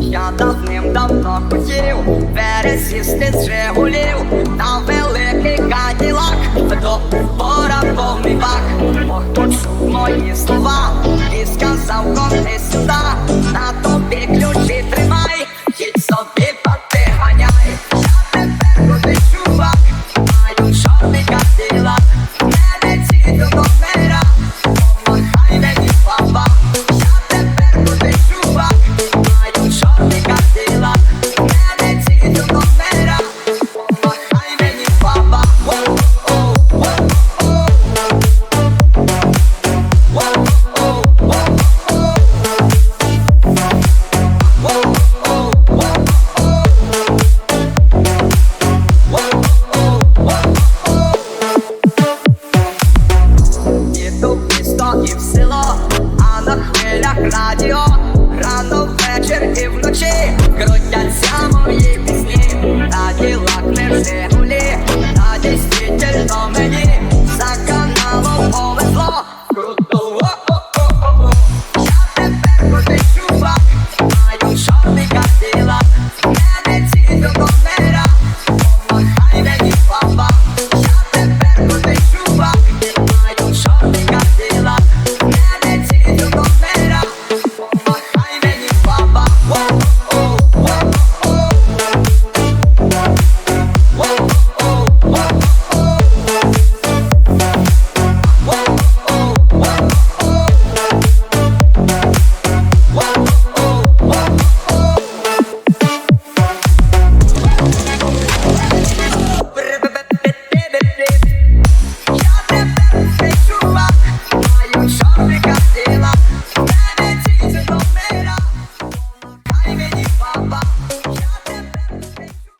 Я давним-давно хотів пересісти з Жигулів на великий каділак, до пора повний бак. Бог почув мої слова і сказав, кожний сюди, на тобі ключі тримай, їдь собі пати ганяй. Я тепер буде радіо, рано ввечір і вночі,